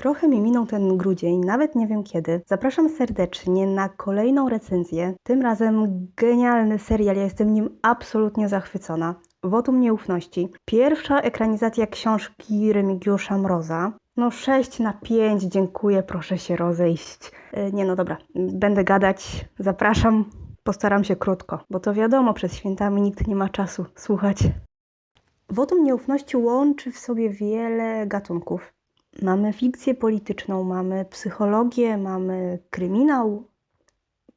Trochę mi minął ten grudzień, nawet nie wiem kiedy. Zapraszam serdecznie na kolejną recenzję. Tym razem genialny serial, ja jestem nim absolutnie zachwycona. Wotum Nieufności. Pierwsza ekranizacja książki Remigiusza Mroza. No 6 na 5, dziękuję, proszę się rozejść. E, Nie no dobra, będę gadać, zapraszam. Postaram się krótko, bo to wiadomo, przed świętami nikt nie ma czasu słuchać. Wotum Nieufności łączy w sobie wiele gatunków. Mamy fikcję polityczną, mamy psychologię, mamy kryminał,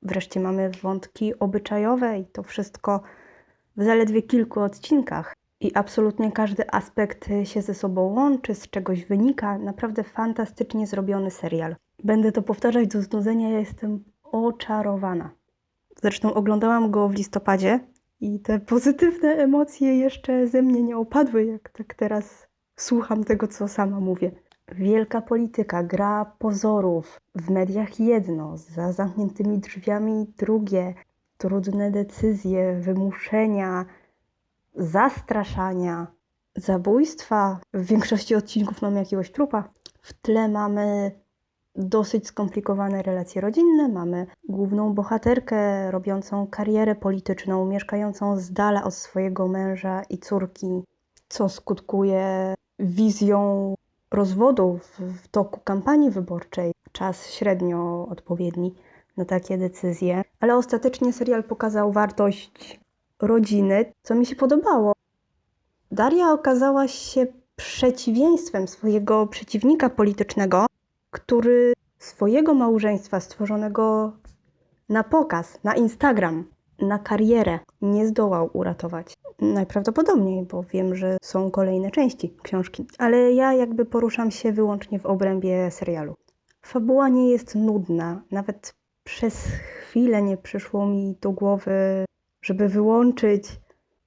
wreszcie mamy wątki obyczajowe i to wszystko w zaledwie kilku odcinkach. I absolutnie każdy aspekt się ze sobą łączy, z czegoś wynika. Naprawdę fantastycznie zrobiony serial. Będę to powtarzać do znudzenia, ja jestem oczarowana. Zresztą oglądałam go w listopadzie i te pozytywne emocje jeszcze ze mnie nie opadły, jak tak teraz słucham tego, co sama mówię. Wielka polityka, gra pozorów, w mediach jedno, za zamkniętymi drzwiami drugie, trudne decyzje, wymuszenia, zastraszania, zabójstwa. W większości odcinków mamy jakiegoś trupa. W tle mamy dosyć skomplikowane relacje rodzinne. Mamy główną bohaterkę robiącą karierę polityczną, mieszkającą z dala od swojego męża i córki, co skutkuje wizją rozwodu w, w toku kampanii wyborczej. Czas średnio odpowiedni na takie decyzje. Ale ostatecznie serial pokazał wartość rodziny, co mi się podobało. Daria okazała się przeciwieństwem swojego przeciwnika politycznego, który swojego małżeństwa stworzonego na pokaz, na Instagram, na karierę nie zdołał uratować. Najprawdopodobniej, bo wiem, że są kolejne części książki, ale ja jakby poruszam się wyłącznie w obrębie serialu. Fabuła nie jest nudna, nawet przez chwilę nie przyszło mi do głowy, żeby wyłączyć,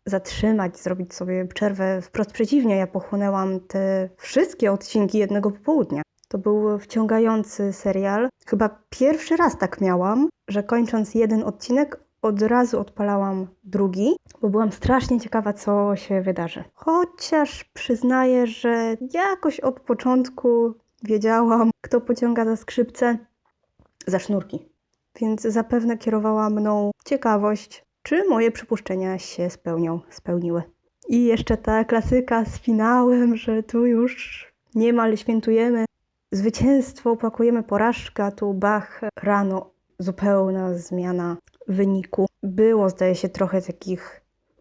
zatrzymać, zrobić sobie przerwę. Wprost przeciwnie, ja pochłonęłam te wszystkie odcinki jednego popołudnia. To był wciągający serial. Chyba pierwszy raz tak miałam, że kończąc jeden odcinek, od razu odpalałam drugi, bo byłam strasznie ciekawa, co się wydarzy. Chociaż przyznaję, że jakoś od początku wiedziałam, kto pociąga za skrzypce, za sznurki. Więc zapewne kierowała mną ciekawość, czy moje przypuszczenia się spełnią, spełniły. I jeszcze ta klasyka z finałem, że tu już niemal świętujemy zwycięstwo, pakujemy porażkę, a tu bach, rano zupełna zmiana wyniku. Było, zdaje się, trochę takich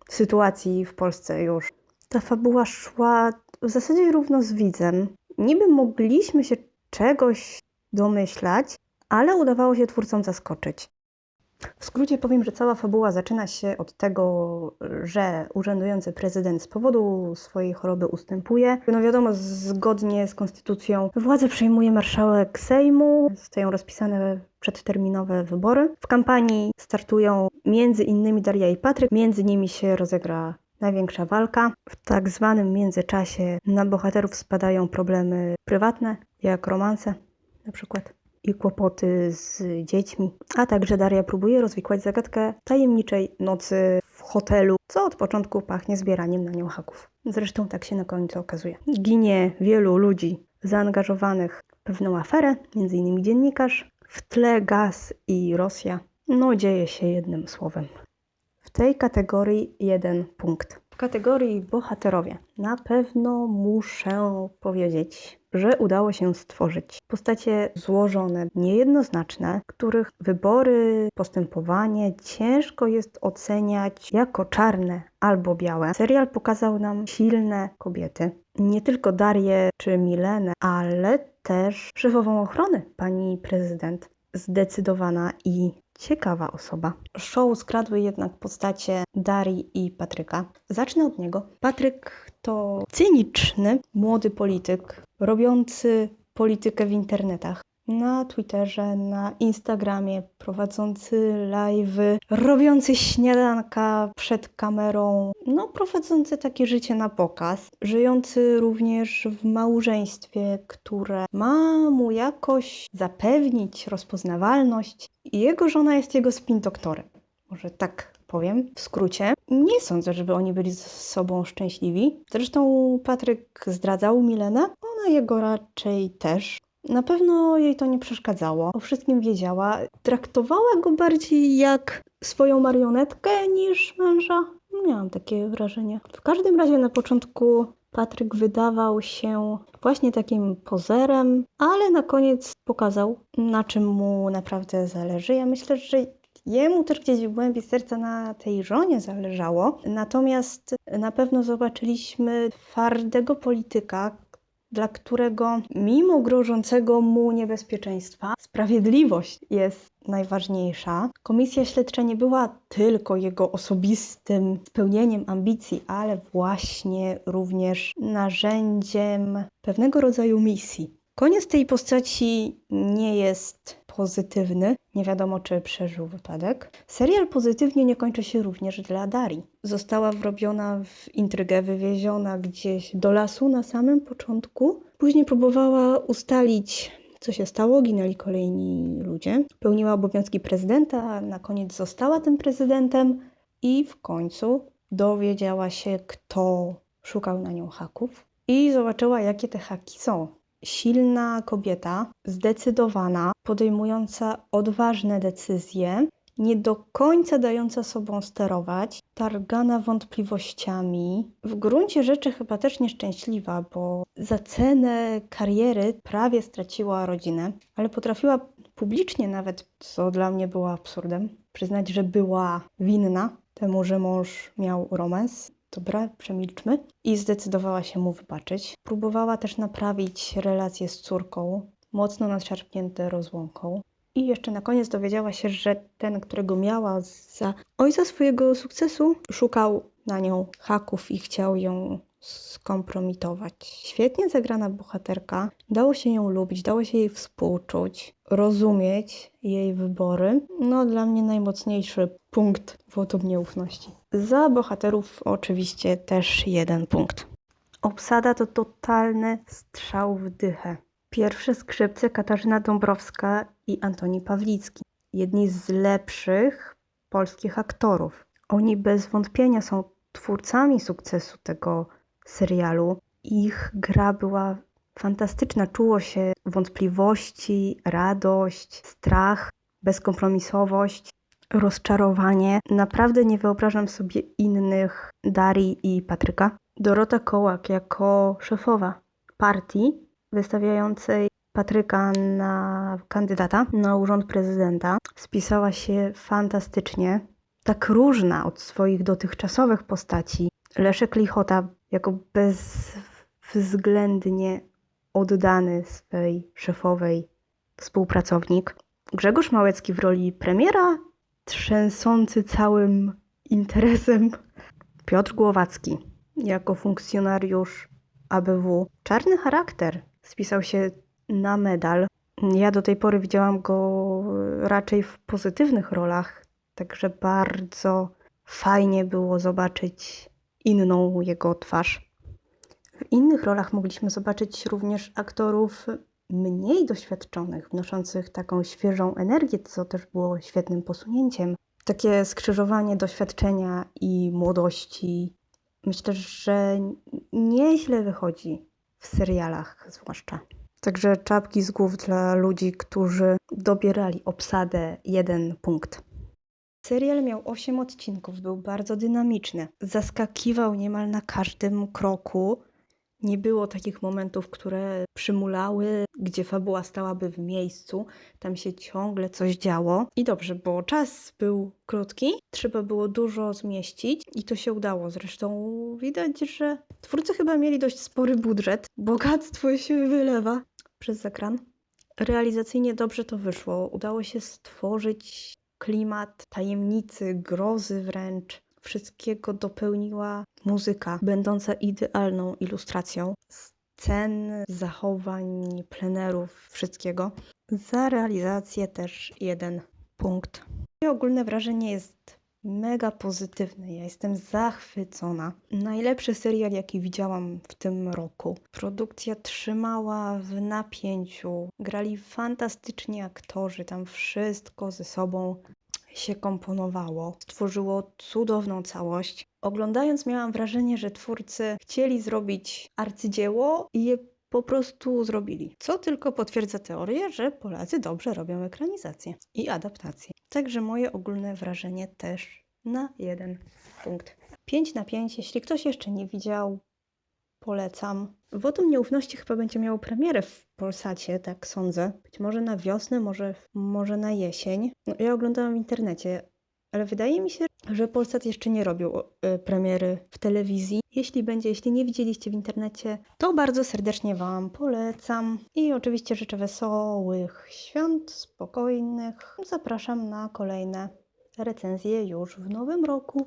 sytuacji w Polsce już. Ta fabuła szła w zasadzie równo z widzem. Niby mogliśmy się czegoś domyślać, ale udawało się twórcom zaskoczyć. W skrócie powiem, że cała fabuła zaczyna się od tego, że urzędujący prezydent z powodu swojej choroby ustępuje. No wiadomo, zgodnie z konstytucją władzę przejmuje marszałek Sejmu. Zostają rozpisane przedterminowe wybory. W kampanii startują między innymi Daria i Patryk. Między nimi się rozegra największa walka. W tak zwanym międzyczasie na bohaterów spadają problemy prywatne, jak romanse na przykład i kłopoty z dziećmi. A także Daria próbuje rozwikłać zagadkę tajemniczej nocy w hotelu, co od początku pachnie zbieraniem na nią haków. Zresztą tak się na końcu okazuje. Ginie wielu ludzi zaangażowanych w pewną aferę, m.in. dziennikarz, w tle gaz i Rosja. No dzieje się jednym słowem. W tej kategorii jeden punkt. W kategorii bohaterowie na pewno muszę powiedzieć, że udało się stworzyć postacie złożone, niejednoznaczne, których wybory, postępowanie ciężko jest oceniać jako czarne albo białe. Serial pokazał nam silne kobiety, nie tylko Darię czy Milenę, ale też szefową ochrony, pani prezydent. Zdecydowana i ciekawa osoba. Show skradły jednak postacie Darii i Patryka. Zacznę od niego. Patryk to cyniczny, młody polityk, robiący politykę w internetach. Na Twitterze, na Instagramie, prowadzący live'y, robiący śniadanka przed kamerą, no prowadzący takie życie na pokaz, żyjący również w małżeństwie, które ma mu jakoś zapewnić rozpoznawalność. Jego żona jest jego spin doktorem. Może tak powiem w skrócie. Nie sądzę, żeby oni byli ze sobą szczęśliwi. Zresztą Patryk zdradzał Milenę, ona jego raczej też. Na pewno jej to nie przeszkadzało. O wszystkim wiedziała. Traktowała go bardziej jak swoją marionetkę niż męża. Miałam takie wrażenie. W każdym razie na początku Patryk wydawał się właśnie takim pozerem, ale na koniec pokazał, na czym mu naprawdę zależy. Ja myślę, że jemu też gdzieś w głębi serca na tej żonie zależało. Natomiast na pewno zobaczyliśmy twardego polityka, dla którego mimo grożącego mu niebezpieczeństwa sprawiedliwość jest najważniejsza. Komisja śledcza nie była tylko jego osobistym spełnieniem ambicji, ale właśnie również narzędziem pewnego rodzaju misji. Koniec tej postaci nie jest pozytywny. Nie wiadomo, czy przeżył wypadek. Serial pozytywnie nie kończy się również dla Darii. Została wrobiona w intrygę, wywieziona gdzieś do lasu na samym początku. Później próbowała ustalić, co się stało. Ginęli kolejni ludzie. Pełniła obowiązki prezydenta, a na koniec została tym prezydentem i w końcu dowiedziała się, kto szukał na nią haków i zobaczyła, jakie te haki są silna kobieta, zdecydowana, podejmująca odważne decyzje, nie do końca dająca sobą sterować, targana wątpliwościami, w gruncie rzeczy chyba też nieszczęśliwa, bo za cenę kariery prawie straciła rodzinę, ale potrafiła publicznie nawet, co dla mnie było absurdem, przyznać, że była winna temu, że mąż miał romans dobra, przemilczmy. I zdecydowała się mu wybaczyć. Próbowała też naprawić relacje z córką, mocno nadszarpnięte rozłąką. I jeszcze na koniec dowiedziała się, że ten, którego miała za ojca swojego sukcesu, szukał na nią haków i chciał ją skompromitować. Świetnie zagrana bohaterka. Dało się ją lubić, dało się jej współczuć, rozumieć jej wybory. No, dla mnie najmocniejszy punkt wotum nieufności. Za bohaterów oczywiście też jeden punkt. Obsada to totalny strzał w dychę. Pierwsze skrzypce Katarzyna Dąbrowska i Antoni Pawlicki. Jedni z lepszych polskich aktorów. Oni bez wątpienia są twórcami sukcesu tego serialu. Ich gra była fantastyczna. Czuło się wątpliwości, radość, strach, bezkompromisowość, rozczarowanie. Naprawdę nie wyobrażam sobie innych Darii i Patryka. Dorota Kołak jako szefowa partii wystawiającej Patryka na kandydata na urząd prezydenta spisała się fantastycznie. Tak różna od swoich dotychczasowych postaci. Leszek Lichota jako bezwzględnie oddany swej szefowej współpracownik. Grzegorz Małecki w roli premiera, trzęsący całym interesem. Piotr Głowacki jako funkcjonariusz ABW. Czarny charakter. Spisał się na medal. Ja do tej pory widziałam go raczej w pozytywnych rolach, także bardzo fajnie było zobaczyć inną jego twarz. W innych rolach mogliśmy zobaczyć również aktorów mniej doświadczonych, wnoszących taką świeżą energię, co też było świetnym posunięciem. Takie skrzyżowanie doświadczenia i młodości. Myślę, że nieźle wychodzi w serialach, zwłaszcza. Także czapki z głów dla ludzi, którzy dobierali obsadę jeden punkt. Serial miał 8 odcinków, był bardzo dynamiczny. Zaskakiwał niemal na każdym kroku. Nie było takich momentów, które przymulały, gdzie fabuła stałaby w miejscu. Tam się ciągle coś działo. I dobrze, bo czas był krótki, trzeba było dużo zmieścić i to się udało. Zresztą widać, że twórcy chyba mieli dość spory budżet. Bogactwo się wylewa przez ekran. Realizacyjnie dobrze to wyszło. Udało się stworzyć klimat tajemnicy, grozy wręcz. Wszystkiego dopełniła muzyka, będąca idealną ilustracją scen, zachowań, plenerów, wszystkiego. Za realizację też jeden punkt. Moje ogólne wrażenie jest mega pozytywne. Ja jestem zachwycona. Najlepszy serial, jaki widziałam w tym roku. Produkcja trzymała w napięciu. Grali fantastycznie aktorzy, tam wszystko ze sobą się komponowało. Stworzyło cudowną całość. Oglądając miałam wrażenie, że twórcy chcieli zrobić arcydzieło i je po prostu zrobili. Co tylko potwierdza teorię, że Polacy dobrze robią ekranizację i adaptację. Także moje ogólne wrażenie też na jeden punkt. 5 na 5. Jeśli ktoś jeszcze nie widział, polecam. Wotum Nieufności chyba będzie miało premierę w Polsacie, tak sądzę. Być może na wiosnę, może, może na jesień. No, ja oglądałam w internecie, ale wydaje mi się, że Polsat jeszcze nie robił e, premiery w telewizji. Jeśli będzie, jeśli nie widzieliście w internecie, to bardzo serdecznie Wam polecam. I oczywiście życzę wesołych świąt, spokojnych. Zapraszam na kolejne recenzje już w nowym roku.